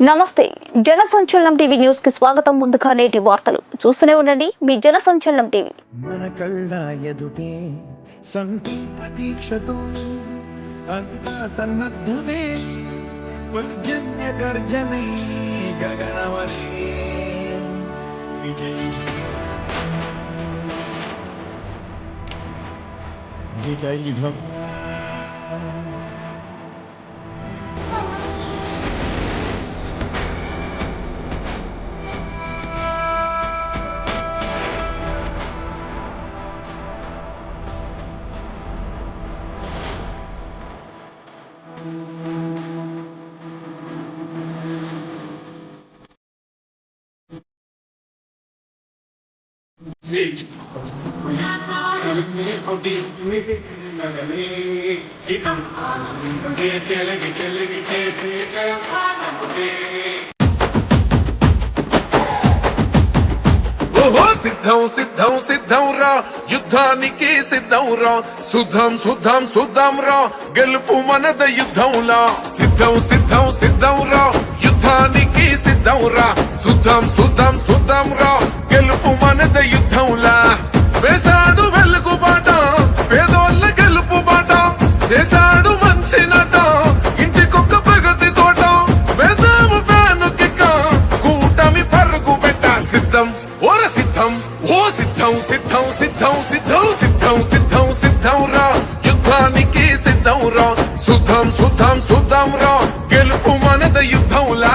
నమస్తే జన సంచలనం టీవీ న్యూస్కి స్వాగతం. ముందుగా నేటి వార్తలు. చూస్తూనే ఉండండి మీ జన సంచలనం టీవీ. మన కళ్ళ ఎదుటే సంకల్ప దీక్షతో అంతా సన్నద్ధమే పర్జన్య గర్జనే గగనవనే విజయ్. విజయ్ సిద్ధం సిద్ధం సిద్ధం రా. యుద్ధానికి సిద్ధం రా. శుద్ధం శుద్ధం శుద్ధం రా. గెలుపు మనద యుద్ధంలా సిద్ధం సిద్ధం సిద్ధం రా. యుద్ధానికి సిద్ధం రా. శుద్ధం శుద్ధం శుద్ధం రా. గెలుపు మనద యుద్ధంలా. వేసాడు వెలుగు బాట పేదోళ్ళ గెలుపు బాట. చేశాడు మంచి నట ఇంటికొక్క ప్రగతి తోట. వేదాము ఫ్యాను కిక్క కూటమి పరుగు పెట్ట సిద్ధం. ఓర సిద్ధం ఓ సిద్ధం సిద్ధం సిద్ధం సిద్ధం సిద్ధం సిద్ధం సిద్ధం రా. యుద్ధానికి సిద్ధం రా. శుద్ధం శుద్ధం శుద్ధం రా. గెలుపు మనద యుద్ధంలా.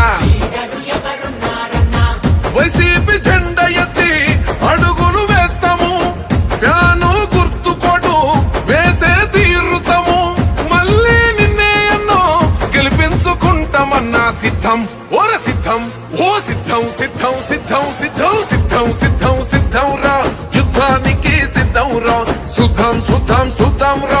యుద్ధానికి సిద్ధం రా. సుధం సుధం సుధం రా.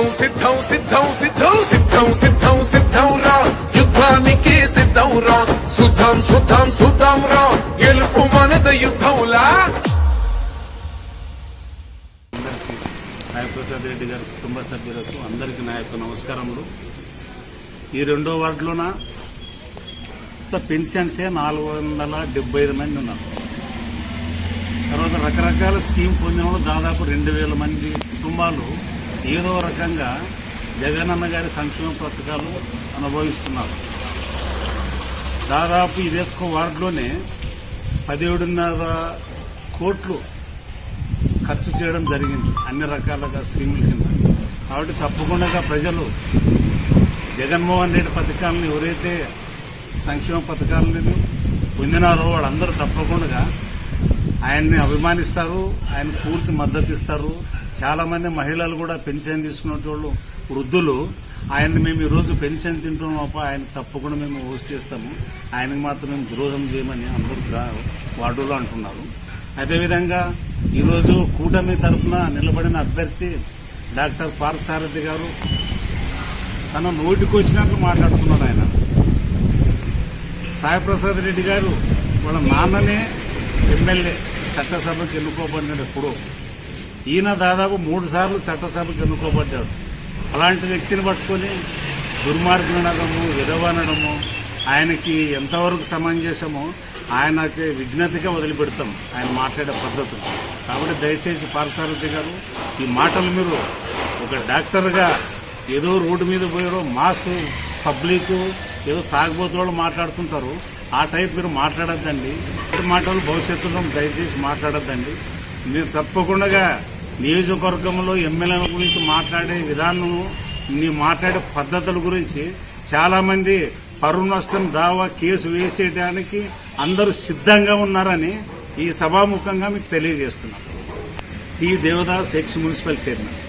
సిద్ధం సిద్ధం సిద్ధం సిద్ధం సిద్ధం సిద్ధం సిద్ధం రా. యుద్ధానికి సిద్ధం రా. సుధం సుధం సుధం రా. గెలుపు మనద యుద్ధంలా. సాయిప్రసాద్ రెడ్డి గారి కుటుంబ సభ్యులకు అందరికీ నా యొక్క నమస్కారములు. ఈ రెండో వార్డులోన పెన్షన్సే నాలుగు వందల డెబ్బై ఐదు మంది ఉన్నారు. తర్వాత తర్వాత రకరకాల స్కీమ్ పొందిన వాళ్ళు దాదాపు రెండు వేల మంది కుటుంబాలు ఏదో రకంగా జగనన్న గారి సంక్షేమ పథకాలు అనుభవిస్తున్నారు. దాదాపు ఇదే ఒక్క వార్డులోనే పదిహేడున్నర కోట్లు ఖర్చు చేయడం జరిగింది. అన్ని రకాలుగా స్కీముల కింద. కాబట్టి తప్పకుండా ప్రజలు జగన్మోహన్ రెడ్డి పథకాలను ఎవరైతే సంక్షేమ పథకాలను పొందినారో వాళ్ళందరూ తప్పకుండా ఆయన్ని అభిమానిస్తారు ఆయన పూర్తి మద్దతు ఇస్తారు. చాలా మంది మహిళలు కూడా పెన్షన్ తీసుకునేటోళ్ళు వృద్ధులు ఆయన్ని మేము ఈరోజు పెన్షన్ తింటున్నాం ఆయన తప్పకుండా మేము ఓట్ చేస్తాము. ఆయనకు మాత్రం మేము ద్రోహం చేయమని అందరూ గ్రా- వార్డులో అంటున్నారు. అదేవిధంగా ఈరోజు కూటమి తరఫున నిలబడిన అభ్యర్థి డాక్టర్ పార్థసారథి గారు తన నోటికి వచ్చినట్లు మాట్లాడుతున్నాడు ఆయన. సాయిప్రసాద్ రెడ్డి గారు వాళ్ళ నాన్ననే ఎమ్మెల్యే చట్టసభకు ఎన్నుకోబడినప్పుడు ఈయన దాదాపు మూడు సార్లు చట్టసభకు ఎన్నుకోబడ్డాడు. అలాంటి వ్యక్తిని పట్టుకొని దుర్మార్గునడము విధవనడము ఆయనకి ఎంతవరకు సమంజసమో ఆయనకి విజ్ఞతగా వదిలిపెడతాం ఆయన మాట్లాడే పద్ధతులు. కాబట్టి దయచేసి పారసారథి గారు ఈ మాటలు మీరు ఒక డాక్టర్గా ఏదో రోడ్డు మీద పోయారో మాస్ పబ్లిక్ ఏదో తాగబోతు వాళ్ళు మాట్లాడుతుంటారు ఆ టైప్ మీరు మాట్లాడొద్దండి. ఈ మాటలు భవిష్యత్తులో దయచేసి మాట్లాడొద్దండి. మీరు తప్పకుండా నియోజకవర్గంలో ఎమ్మెల్యేల గురించి మాట్లాడే విధానం నీ మాట్లాడే పద్ధతుల గురించి చాలామంది పరువు నష్టం దావా కేసు వేసేయడానికి అందరూ సిద్ధంగా ఉన్నారని ఈ సభాముఖంగా మీకు తెలియజేస్తున్నాం. ఈ దేవదాస్ ఎక్స్ మున్సిపల్ చైర్మన్.